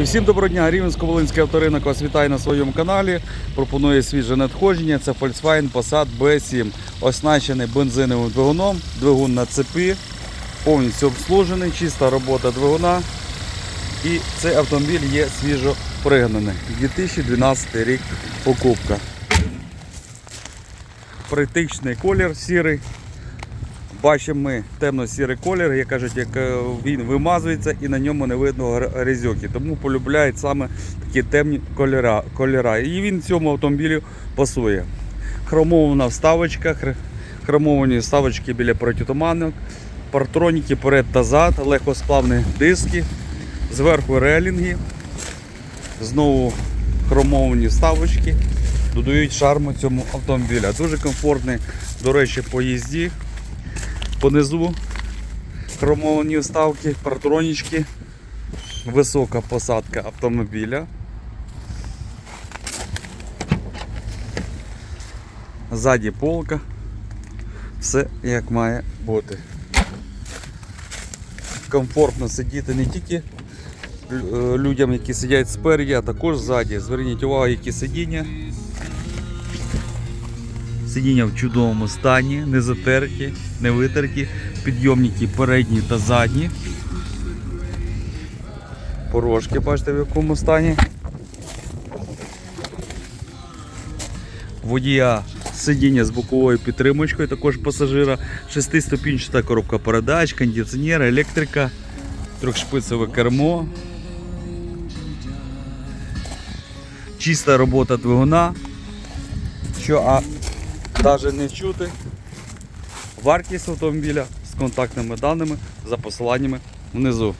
І всім доброго дня, Рівненсько-Волинський авторинок вас вітає на своєму каналі. Пропонує свіже надходження. Це Volkswagen Passat B7, оснащений бензиновим двигуном, двигун на цепі, повністю обслужений, чиста робота двигуна. І цей автомобіль є свіжо пригнаний. 2012 рік покупка. Практичний колір сірий. Бачимо ми темно-сірий колір, як кажуть, як е, він вимазується і на ньому не видно гр- Тому полюбляють саме такі темні кольора. кольора. І він цьому автомобілю пасує. Хромована вставочка, хромовані вставочки біля протитуманок, партроніки перед та зад, легкосплавні диски, зверху релінги, знову хромовані вставочки. Додають шарму цьому автомобілю. Дуже комфортний, до речі, по їзді. Понизу хромовані вставки, партронічки, висока посадка автомобіля. Ззаді полка. Все як має бути. Комфортно сидіти не тільки е, людям, які сидять спереді, а також ззаді. Зверніть увагу, які сидіння. Сидіння в чудовому стані, не затерті, не витерті, підйомники передні та задні. Порожки, бачите в якому стані. Водія сидіння з боковою підтримочкою, також пасажира, шестиступінчата коробка передач, кондиціонер, електрика, трьохшпицеве кермо. Чиста робота двигуна. Що а навіть не чути. Вартість автомобіля з контактними даними за посиланнями внизу.